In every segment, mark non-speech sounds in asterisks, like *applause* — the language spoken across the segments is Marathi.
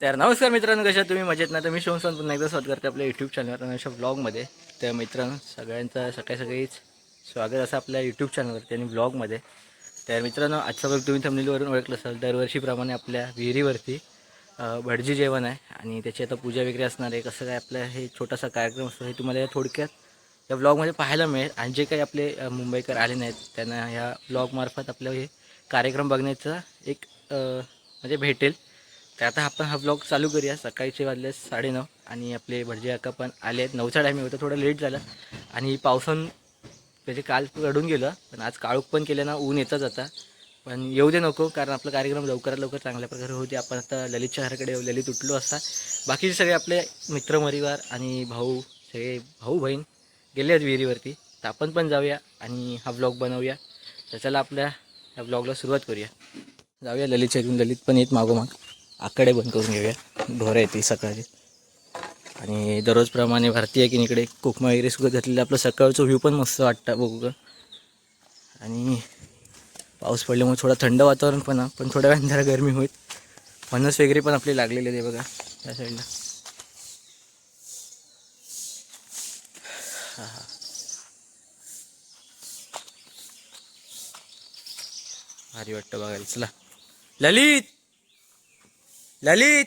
तर नमस्कार मित्रांनो कशा तुम्ही मजेत ना? तर मी शिवसन पुन्हा एकदा स्वागत करते आपल्या यूट्यूब चॅनलवर आणि अशा ब्लॉगमध्ये तर मित्रांनो सगळ्यांचं सकाळी सकाळीच स्वागत असं आपल्या यूट्यूब चॅनलवरती आणि ब्लॉगमध्ये तर मित्रांनो आजचा बघ तुम्ही थंबनेलवरून ओळखलं असाल दरवर्षीप्रमाणे आपल्या विहिरीवरती भटजी जेवण आहे आणि त्याची आता पूजा वगैरे असणार आहे. कसं काय आपलं हे छोटासा कार्यक्रम असतो हे तुम्हाला या थोडक्यात या ब्लॉगमध्ये पाहायला मिळेल. आणि जे काही आपले मुंबईकर आले नाहीत त्यांना ह्या ब्लॉगमार्फत आपलं हे कार्यक्रम बघण्याचा एक म्हणजे भेटेल. तर आता आपण हा ब्लॉग चालू करूया. सकाळचे वाजले साडेनऊ आणि आपले भटजी अक्का पण आले आहेत. नऊचा टायमिंग होता थोडं लेट झालं. आणि पावसानं म्हणजे काल रडून गेलं पण आज काळूक पण केलं ना ऊन येतच आता. पण येऊ दे नको कारण आपला कार्यक्रम लवकरात लवकर चांगल्या प्रकारे होते आपण आता ललितच्या घराकडे ललित उठलो असता बाकीचे सगळे आपले मित्रमरिवार आणि भाऊ सगळे भाऊ बहीण गेले आहेत विहिरीवरती. तर आपण पण जाऊया आणि हा ब्लॉग बनवूया. तर चला आपल्या ह्या ब्लॉगला सुरुवात करूया. जाऊया ललितच्या इथून ललित पण येत मागोमाग. आकडे बंद करून घेऊया. ढोरं येतील सकाळची. आणि दररोजप्रमाणे भारतीय की इकडे कोकमा वगैरे सुद्धा घातलेलं आपलं सकाळचं व्ह्यू पण मस्त वाटतं बघू का आणि पाऊस पडल्यामुळे थोडा थंड वातावरण पण पण थोड्या वेळाने जरा गरमी होईल. फणस वगैरे पण आपले लागलेले आहे बघा. त्या साईडला हां हां. भारी वाटतं बघायला. चला. ललित! ललित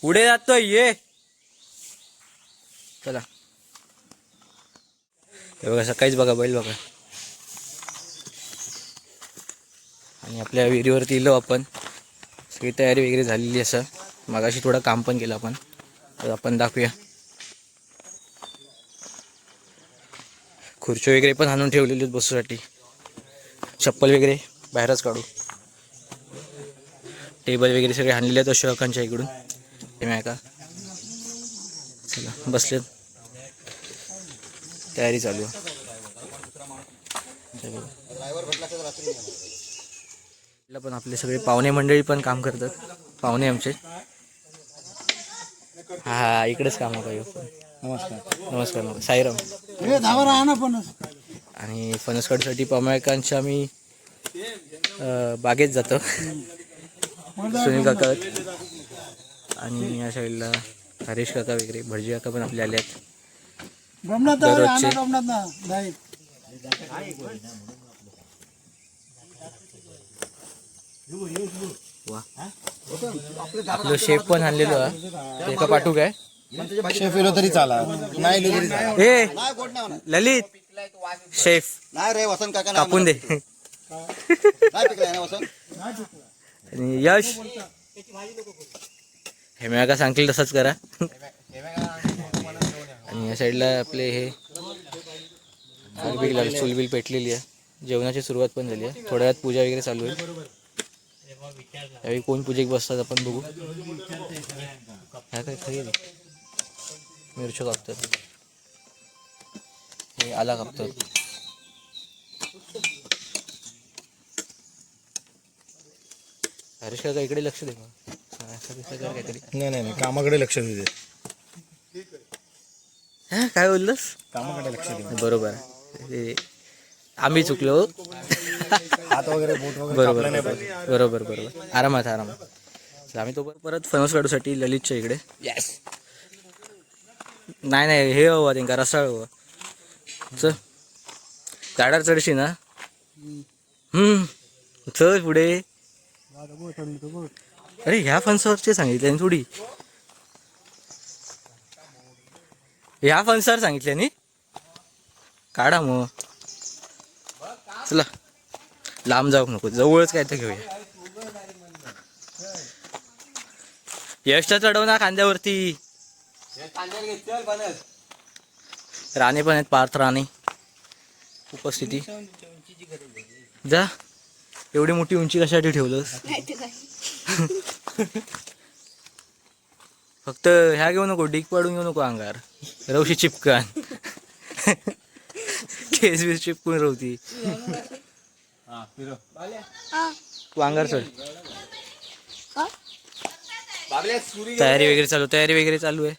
पुढे जातोय ये. चला. हे बघा सकाळीच बघा बैल बघा. आणि आपल्या विहिरीवरती येलो आपण. सगळी तयारी वगैरे झालेली असं मगाशी थोडं काम पण केलं आपण. तर आपण दाखवूया. खुर्ची वगैरे पण आणून ठेवलेली आहेत बसूसाठी. चप्पल वगैरे बाहेरच काढू. टेबल वगैरे सगळे आणलेले आहेत अशोकांच्या इकडून. हे माय का चला बसलेत. तयारी चालू आहे. पण आपले सगळे पाहुणे मंडळी पण काम करतात. पाहुणे आमचे. हा हा इकडेच काम होतं नमस्कार. नमस्कार साईराम. आणि फणसकडसाठी पमायकांच्या आम्ही बागेत जातो. सुनील काका आहेत. आणि या साईडला हरेश काका वगैरे भटजी काका पण आपले आले आहेत दररोजचे. वा. आपलं शेफ पण आणलेलो आहे ते का पाठवू काय शेफ एलो तरी चाला. नाही तरी चाला. ए ललित. शेफ. नाही रे वसंत काका कापून दे. नाही पिकलाय ना वसंत? आणि यश. हे का सांगतील तसंच करा. आणि या साईडला आपले हे चुलबिल चुलबिल पेटलेली आहे. जेवणाची सुरुवात पण झाली आहे. थोड्या वेळात पूजा वगैरे चालू आहे त्यावेळी कोण पूजेक बसतात आपण बघू. ह्या काय खरी मिरच्या कापतात. हे आला कापतात. हरीश काका इकडे लक्ष दे मग. असं दिसतं का काहीतरी. नाही नाही नाही कामाकडे लक्ष देऊ दे. हा काय बोललंस? कामाकडे लक्ष दे. बरोबर. आम्ही चुकलो. हात वगैरे बोट वगैरे बरोबर कापलं नाही बरोबर. बरोबर बरोबर. आरामात आरामात. आम्ही तो परत फणस काढूसाठी ललितच्या इकडे. नाही नाही हे हवं त्यांका रसाळ हवं. चल. झाडार चढशी ना? हम्म. चल पुढे. अरे ह्या फणसावरचे सांगितले थोडी. ह्या फणसावर सांगितले नी? काढा मग. चला. लांब जाऊ नको जवळच काय तर घेऊया. यशचा चढव ना खांद्यावरती. राणे पण आहेत पार्थ राणे. उपस्थिती. जा. एवढी मोठी उंची कशासाठी ठेवलंस? फक्त ह्या घेऊ नको डीक पाडून घेऊ नको अंगार. रवशी चिपकन. केस बीस चिपकून रवती. तू अंगार चढ तयारी वगैरे चालू तयारी वगैरे चालू आहे.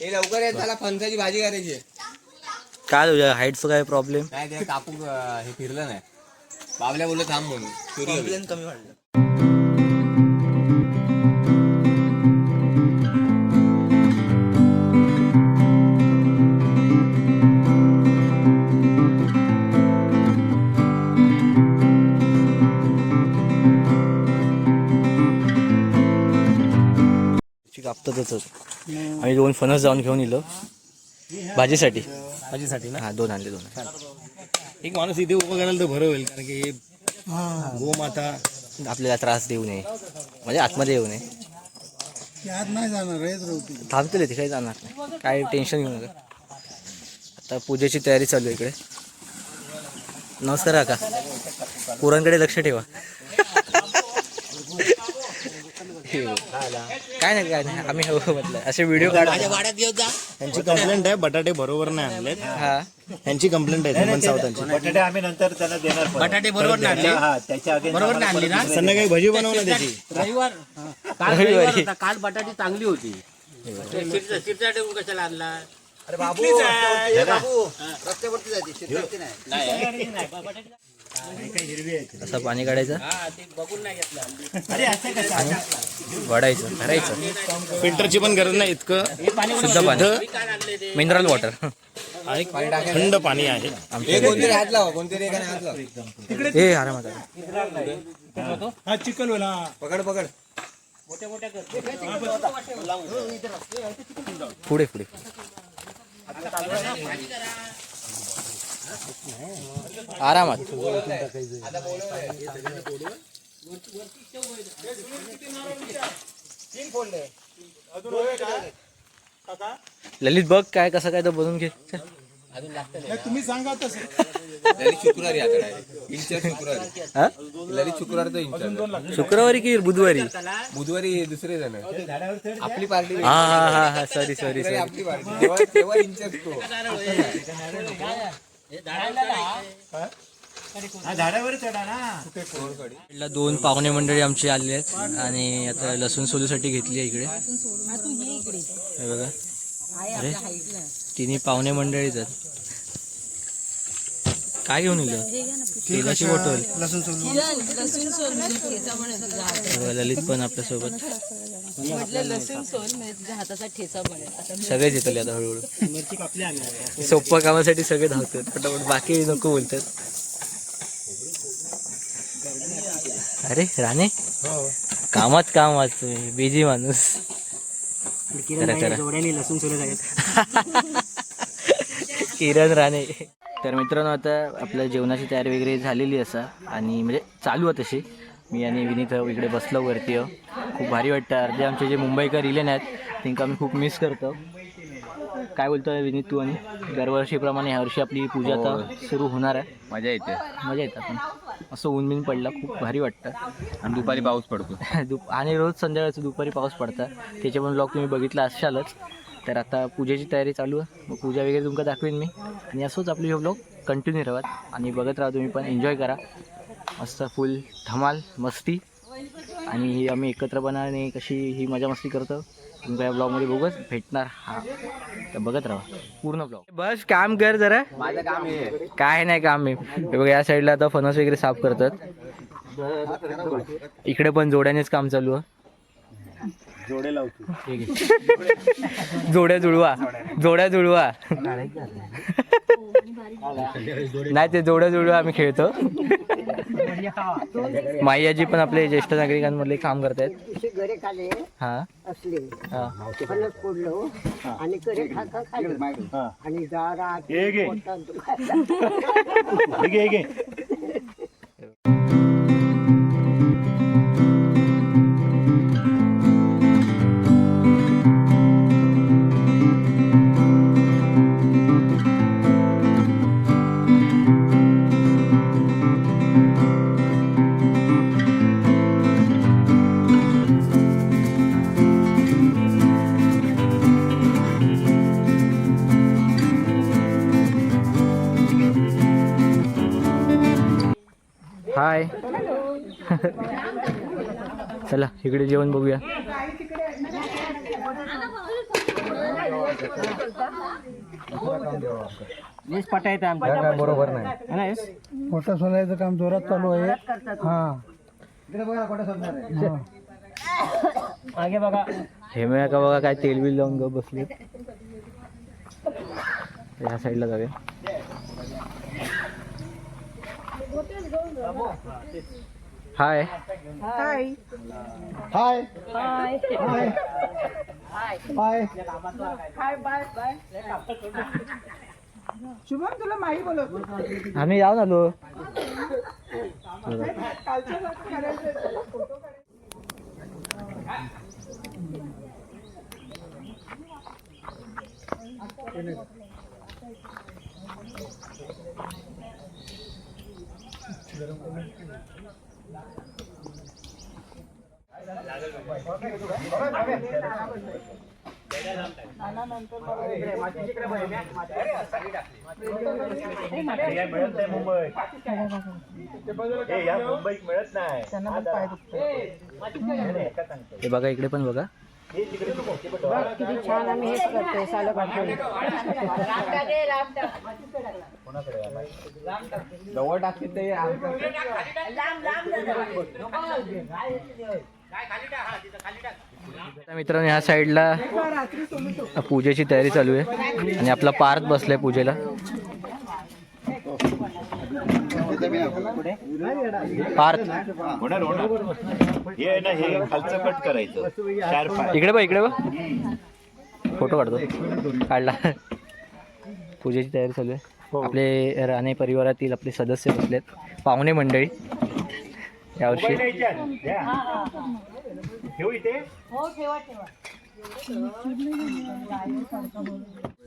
हे लवकर येत झाला फणसाची भाजी करायची काय तुझ्या हाईटचं काय प्रॉब्लेम नाही ते कापू हे फिरलं नाही. बाबल्या बोलले थांब म्हणून. फिरलं कमी वाढलं कापतातच आम्ही दोन फणस जाऊन घेऊन येलो भाजीसाठी. भाजीसाठी ना? हा दोन आणले दोन. एक माणूस इथे उभं करायला तर बरं होईल कारण की हे गोमाता आपल्याला त्रास देऊ नये. म्हणजे आतमध्ये येऊ नये. नाही जाणार थांबतील ते काही जाणार नाही. काय टेन्शन घेऊ नका. आता पूजेची तयारी चालू आहे इकडे. नमस्कार काका. पोरांकडे लक्ष ठेवा. *laughs* काय नाही काय नाही. आम्ही हो म्हटलं. असे व्हिडिओ काढतो. यांची कंप्लेंट आहे बटाटे बरोबर नाही आणलेत. हा. यांची कंप्लेंट आहे हेमंत सावतांची. बटाटे आम्ही नंतर त्यांना देणार. बटाटे बरोबर नाही आणले? हा त्याच्या आधी बरोबर नाही आणली ना? संध्याकाळी भजी बनव ना त्याची. रविवार काल रविवारी. रविवार होता. काल बटाटी चांगली होती. टेबूल कशाला आणला? अरे बाबू. बाबू. रस्त्यावरती जायची शेतावरती नाही. असं पाणी काढायचं? हा ते बघून नाही घेतला. वाढायचं भरायचं फिल्टरची पण गरज नाही इतकं. शुद्ध पाणी. मिनरल वॉटर आणि थंड पाणी आहे. आमच्या कोणतरी हात लावा कोणतरी एकाने हात लावा. ए आरामात पकड पकड. पुढे पुढे. आरामात. ललित बघ काय कसं काय तर बनवून घे. चल. ललित शुक्रवारी आता direct. शुक्रवारी. हा? ललित शुक्रवारी तो शुक्रवारी की बुधवारी? बुधवारी दुसरे जण आपली पार्टी हा हा हा हा सॉरी सॉरी सॉरी आपली पार्टी. तेव्हा तेव्हा इंचर तो. इकडला दोन पाहुणे मंडळी आमची आलेली आहेत. आणि आता लसूण सोलूसाठी घेतली आहे इकडे. हे बघा. अरे तिन्ही पाहुणे मंडळीच आहेत. काय घेऊन येलं तेलाची बॉटल लसूण सोल हे ललित पण आपल्यासोबत. म्हटलं लसूण सोल हाताचा ठेचा बनेल आता सगळेच येतले आता हळूहळू. सोप्पा कामासाठी सगळे धावतात पटापट बाकी नको बोलतात. अरे राणे? कामात काम आज तुम्ही बिझी माणूस. करा करा. लसूण सोलत आहेत. *laughs* किरण राणे. तर मित्रांनो आता आपल्या जेवणाची तयारी वगैरे झालेली असा आणि म्हणजे चालू आहे तशी. मी आणि विनीत इकडे बसलो वरती हो. खूप भारी वाटतं. अर्धे आमचे जे मुंबईकर रिलेन आहेत त्यांना आम्ही खूप मिस करतो. काय बोलतोय विनीत तू आणि? दरवर्षीप्रमाणे ह्यावर्षी आपली पूजा आता सुरू होणार आहे. मजा येते. मजा येतं पण असं ऊन बिन पडला खूप भारी वाटतं. आणि दुपारी पाऊस पडतो. *laughs* दुप आणि रोज संध्याकाळचं दुपारी पाऊस पडतं. त्याचे पण ब्लॉग तुम्ही बघितला असालच. तर आता पूजेची तयारी चालू आहे. मग पूजा वगैरे तुमका दाखवेन मी. आणि असंच आपली हे ब्लॉग कंटिन्यू राहत आणि बघत राहा तुम्ही पण. एन्जॉय करा. मस्त फुल धमाल मस्ती. आणि ही आम्ही एकत्रपणाने कशी ही मजा मस्ती करतो. तुमच्या या ब्लॉगमध्ये बघूच भेटणार हा. तर बघत राहा. पूर्ण ब्लॉग बस काम कर जरा. माझं काम आहे काय नाही काम आहे हे बघा या साईडला आता फणस वगैरे साफ करतात. इकडे पण जोड्यानेच काम चालू आहे. जोडे लावतो. जोड्या जुळवा. जोड्या जुळवा. नाही ते जोड्या जुळवा आम्ही खेळतो. माईयाजी पण आपले ज्येष्ठ नागरिकांमधले काम करतायत. गरे खाले हा. असले. हा. फणस फोडलो आणि कडे खाका खाल्लं आणि जारा हे घे. पोटात दुखायला. हे घे, हे घे. इकडे जेवण बघूया. बरोबर नाही. मोठं सोलायचं काम जोरात चालू आहे. हा. मागे बघा. हे मिळा का बघा काय तेल बिल लावून ग बसले. ह्या साईडला जाऊया. हाय हाय हाय हाय शुभम तुला माही बोलत आम्ही जाऊन आलो हे मिळत नाही मुंबईत हे मिळत नाही बघा इकडे पण बघा. हे. किती छान आम्ही हेच करतोय सालं बाई? जवळ टाकते ते आता मित्रांनो ह्या साईडला पूजेची तयारी चालू आहे आणि आपला पार्थ बसलाय पूजेला पार्थ. होणार होणार हे आहे ना हे खालचं कट करायचं. चार पाय. इकडे बघ इकडे बघ. फोटो काढतो. काढला. पूजेची तयारी चालू आहे. आपले राणे परिवारातील आपले सदस्य बसलेत. पाहुणे मंडळी. यावर्षी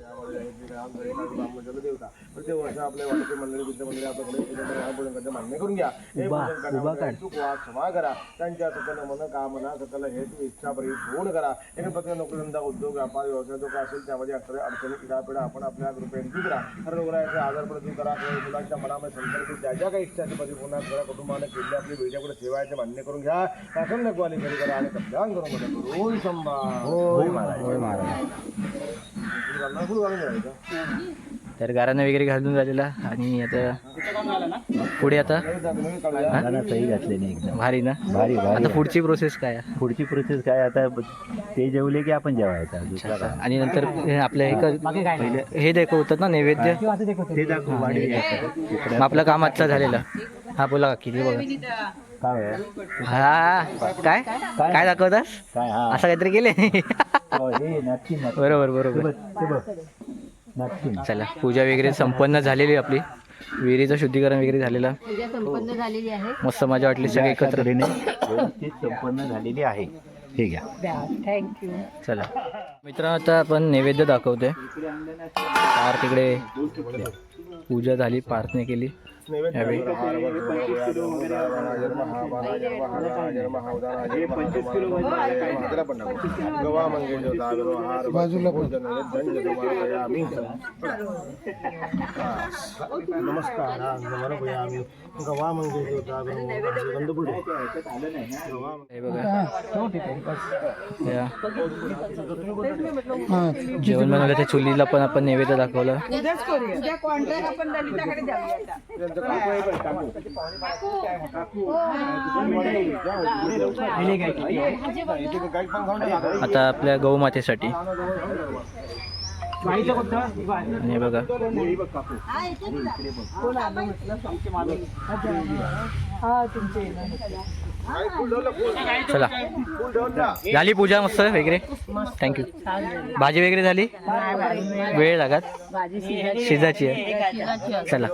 मोबाईल नाही याच्यात. द्या. ठेवू चुकवा क्षमा करा त्यांच्या सकल मनोकामना सकल हेतू इच्छा परिपूर्ण करा एक प्रकारे नोकरींदा उद्योग व्यापार व्यवसाय जो काय असेल त्यामध्ये अडचणी अडचणी इडापिडा आपण आपल्या कृपेने दूर करा हर रोगरायाचे आजार पण करा मुलांच्या मनामध्ये संकल्पित ज्या ज्या काही इच्छा परिपूर्ण करा कुटुंबाने केली आपली वेळच्याकडे सेवा ते मान्य करून घ्या शासन नकवाली घरी करा आणि कल्याण करून मदत संभा होय महाराज तर गारानं वगैरे घालून झालेला आणि आता पुढे आता सही घातले नाही एकदम. भारी ना? भारी आता पुढची प्रोसेस काय? आहे? पुढची प्रोसेस काय? आता ते जेवले की आपण जेवायचा दुसरा काय? आणि नंतर हे आपल्या एक पहिले हे दाखवतात ना नैवेद्य? ते दाखवू वाढी इकडे मग आपलं काम आजचं झालेलं. हा बोला किती बघा. काय आहे? हा काय? काय? दाखवतात काय हा. असं काहीतरी केले हो, हे बरोबर बरोबर. चला पूजा वगैरे संपन्न झालेली आपली. विहिरीचं शुद्धीकरण वगैरे झालेलं. पूजा संपन्न झालेली आहे. मस्त मजा वाटली सगळे एकत्र. संपन्न झालेली आहे. हे घ्या. थँक्यू चला. मित्रांनो आता आपण नैवेद्य दाखवतोय. पार तिकडे. पूजा झाली पार्थने केली. यावेळी बाजूला नमस्कार गवा मंगेश हे. जेवण बनवलं त्या चुलीला पण आपण नैवेद्य दाखवलं आता आपल्या गौमातेसाठी आणि हे तुमचे चला. झाली पूजा मस्त वगैरे. थँक्यू भाजी वगैरे झाली? वेळ लागत. शिजाची आहे. चला.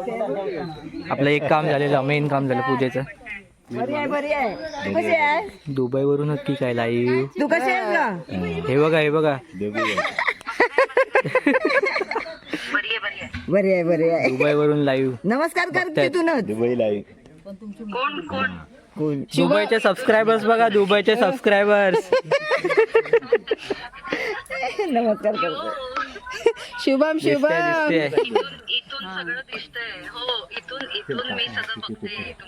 आपलं एक काम झालेलं मेन काम झालं पूजेचं. बरी आहे बरी आहे कशी आहे दुबईवरूनच की काय लाईव्ह तू कशी आहेस ग? हे बघा हे बघा. बरी आहे बरी आहे. दुबईवरून लाईव्ह नमस्कार कर दुबईला आहे. दुबईचे सबस्क्रायबर्स बघा दुबईचे सबस्क्रायबर्स नमस्कार करतो. शुभम शुभम.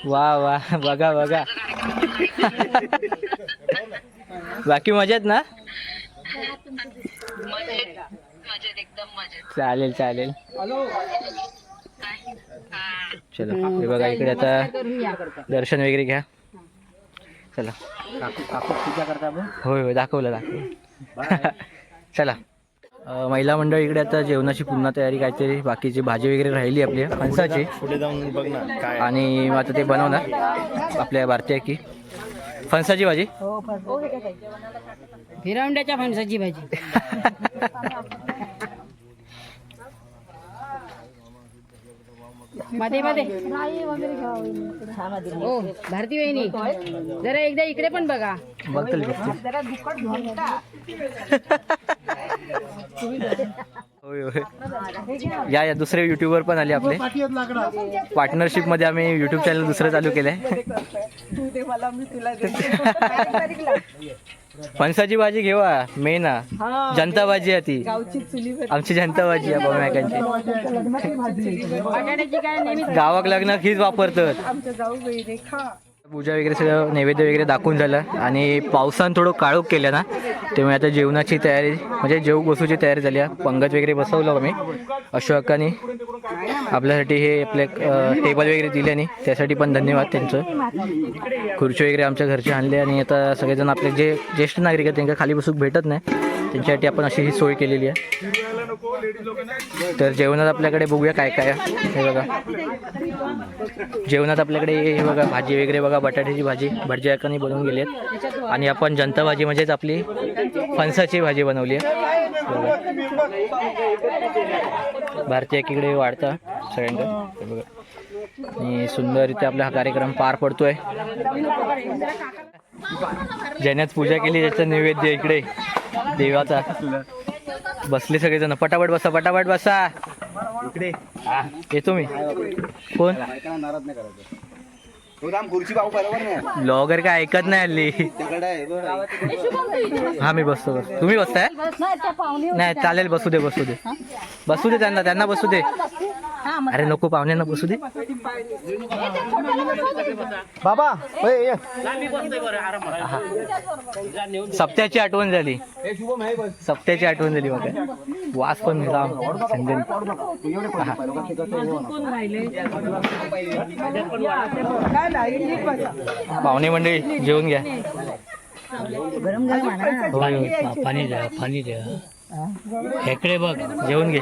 वा वा. बघा बघा. बाकी मजेत ना? चालेल चालेल. चला बघा इकडे आता दर्शन वगैरे घ्या. चला. होय होय दाखवलं दाखवलं. *laughs* चला. महिला मंडळ इकडे आता जेवणाची पुन्हा तयारी काहीतरी बाकीची भाजी वगैरे राहिली आपली फणसाची. पुढे जाऊन बघ ना काय आणि मग आता ते बनवणार आपल्या भारतीय की. फणसाची भाजी? भिरवंड्याच्या फणसाची भाजी. *laughs* मध्ये मध्ये. हो भारती वहिनी जरा एकदा इकडे पण बघा. बघतील होय होय. या या दुसरे युट्यूबर पण आले आपले. पार्टनरशिपमध्ये आम्ही युट्यूब चॅनल दुसरं चालू केलंय. फणसाची भाजी घेवा मेन जनता भाजी आहे ती. आमची जनता भाजी आहे नेहमी गावाक लग्न हीच वापरतात. पूजा वगैरे सगळं नैवेद्य वगैरे दाखवून झालं. आणि पावसानं थोडं काळोख केलं ना त्यामुळे आता जेवणाची तयारी म्हणजे जेव बसूची तयारी झाली. आहे पंगत वगैरे बसवलं आम्ही. अशोकाने आपल्यासाठी हे आपले टेबल वगैरे दिले आणि त्यासाठी पण धन्यवाद त्यांचं. खुर्ची वगैरे आमच्या घरचे आणले आणि आता सगळेजण आपले जे ज्येष्ठ नागरिक आहेत त्यांना खाली बसूक भेटत नाही त्यांच्यासाठी आपण अशी ही सोय केलेली आहे. तर जेवणात आपल्याकडे बघूया काय काय हे बघा. जेवणात आपल्याकडे हे बघा भाजी वगैरे बघा बटाट्याची भाजी भटजी अकानी बनवून गेली आहेत. आणि आपण जनता भाजी म्हणजेच आपली फणसाची भाजी बनवली आहे. भारतीय एकीकडे वाढता सगळ्यांकडे. बघा. आणि सुंदररित्या आपला हा कार्यक्रम पार पडतोय. ज्यानेच पूजा केली त्याचं नैवेद्य इकडे देवाचा. बसले सगळेजण. पटापट बसा पटापट बसा. इकडे. येतो मी. कोण? नाराज नाही करायचं. खुर्ची पाहू बरोबर नाही. ब्लॉगर काय ऐकत नाही हल्ली. हा मी बसतो बसतो. तुम्ही बसताय? नाही चालेल बसू दे बसू दे. बसू दे त्यांना त्यांना बसू दे. अरे नको पाहुण्यांना बसू दे. बाबा. सप्त्याची आठवण झाली. सप्त्याची आठवण झाली मला वास पण संजन पाहुणे मंडळी जेवून घ्या. होय, होय. पाणी द्या पाणी द्या. इकडे बघ जेवून घे.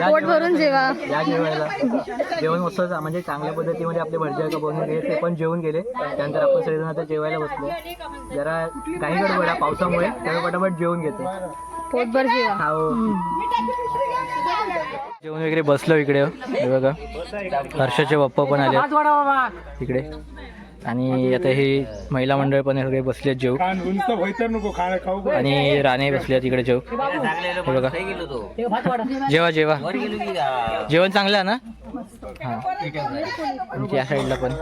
पोट भरून जेवा. या जेवायला. जेवण म्हणजे चांगल्या पद्धतीमध्ये आपले भटजी का बनवून गेले ते पण जेवून गेले. त्यानंतर आपण सगळेजण आता जेवायला बसलो. जरा काही गडबड पावसामुळे त्यामुळे पटापट जेवून घेतो. पोटभर जेवा. हो. जेवण वगैरे बसलो इकडे. बघा. हर्षाचे पप्पा पण आले. इकडे. आणि आता हे महिला मंडळ पण सगळे बसले जेव खायला खाऊ. आणि राणे बसले तिकडे जेव हे बघा. जेवा जेवा. जेवण चांगलं आहे ना? हा. आणि त्या साईडला पण.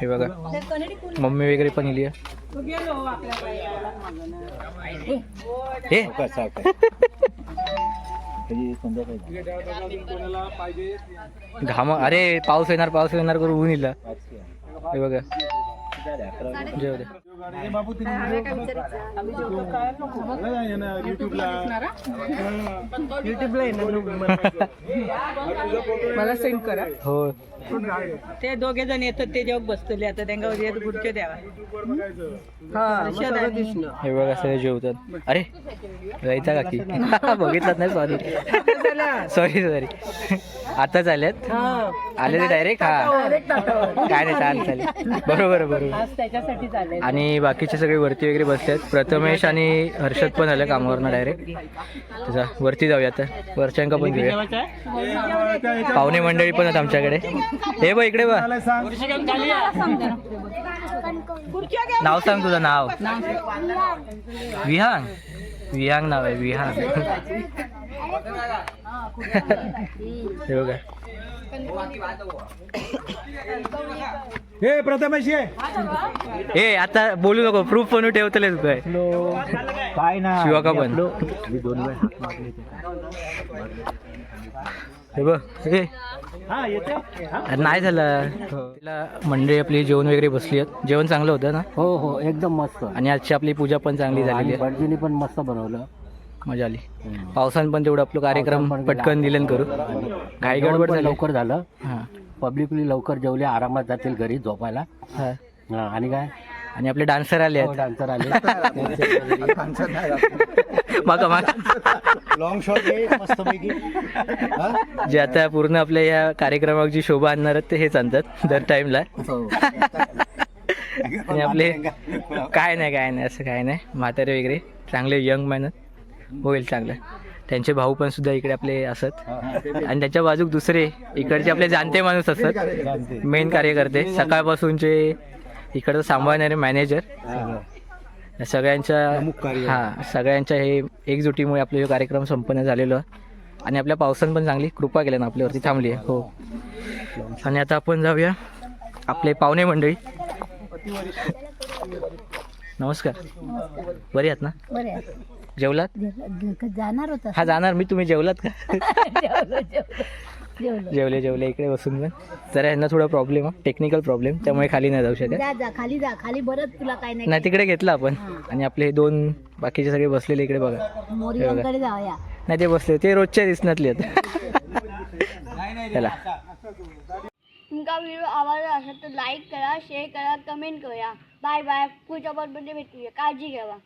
हे बघा. मम्मी वगैरे पण इली हे. *laughs* घाम अरे पाऊस येणार पाऊस येणार करून ऊन इला हे बघा. जेव मला सेंड *laughs* करा. हो. ते दोघे जण येतात ते जेव्हा बसतले आता त्यांना गुडचे द्यावा. हा हे बघा सगळे जेवतात. अरे रायता काकी. *laughs* बघितलात नाही सॉरी सॉरी सॉरी आताच आल्यात आले ते डायरेक्ट हा. काय नाही चालेल चालेल. बरोबर बरोबर. आज त्याच्यासाठी चालेल आणि बाकीचे सगळे वरती वगैरे बसले आहेत प्रथमेश आणि हर्षद पण आलं कामावरनं डायरेक्ट त्याचा वरती जाऊया आता वरच्यांका पण घेऊया. पाहुणे मंडळी पण आहेत आमच्याकडे. हे बघ इकडे बघ. नाव सांग तुझं नाव. विहांग विहांग नाव आहे विहांग हे बघा. हे प्रथमेश ये. ए आता बोलू नको प्रूफ बनवून ठेवतले काय. काय ना शिवा का पण मी दोन वेळ हे बघ हा. हा नाही झालं. तिला मंडळी आपली जेवण वगैरे बसली आहेत. जेवण चांगलं होतं ना? हो हो एकदम मस्त. आणि आजची आपली पूजा पण चांगली झालेली आहे. भटजीने पण मस्त बनवलं. मजा आली. पावसानं पण तेवढं आपलं कार्यक्रम पटकन दिलं करू. घाई गडबड झाली. लवकर झालं. हां. पब्लिकली लवकर जेवले आरामात जातील घरी झोपायला. हां. हा, आणि काय? आणि आपले डान्सर आले आहेत. डान्सर आले. लॉंग शॉट जे आता पूर्ण आपल्या या कार्यक्रमाची शोभा आणणार आहेत ते हेच आणतात दर टाइमला आणि आपले काय नाही काय नाही असं काय नाही. म्हातारे वगैरे चांगले यंग मॅन होईल चांगलं. त्यांचे भाऊ पण सुद्धा इकडे आपले असत. आणि त्याच्या बाजूक दुसरे इकडचे आपले जाणते माणूस असत. मेन कार्यकर्ते. सकाळपासूनचे इकडचं सांभाळणारे मॅनेजर. सगळ्यांच्या हा सगळ्यांच्या हे एकजुटीमुळे आपला जो कार्यक्रम संपन्न झालेलो. आणि आपल्या पावसानं पण चांगली कृपा केल्या ना आपल्यावरती. थांबली आहे. हो. आणि आता आपण जाऊया आपले पाहुणे मंडळी. नमस्कार. बरी आहात ना? जेवलात? जाणार होता. हा जाणार. मी तुम्ही जेवलात का? *laughs* जेवलो जेवले. जेवले. इकडे बसून पण. जरा यांना थोडा प्रॉब्लेम आहे. टेक्निकल प्रॉब्लेम त्यामुळे खाली नाही जाऊ शकत. जा जा. खाली जा. खाली बरंच तुला काय नाही. नाही तिकडे घेतलं आपण. आणि आपले हे दोन बाकीचे सगळे बसलेले इकडे बघा. मोरीकडे जाऊया. नाही ते बसले. ते रोजच्या दिसण्यातले आहेत. चला. तुमका व्हिडिओ आवडला असेल तर लाईक करा शेअर करा कमेंट करा बाय बाय पुढच्या बरोबर भेटूया. काळजी घ्यावा.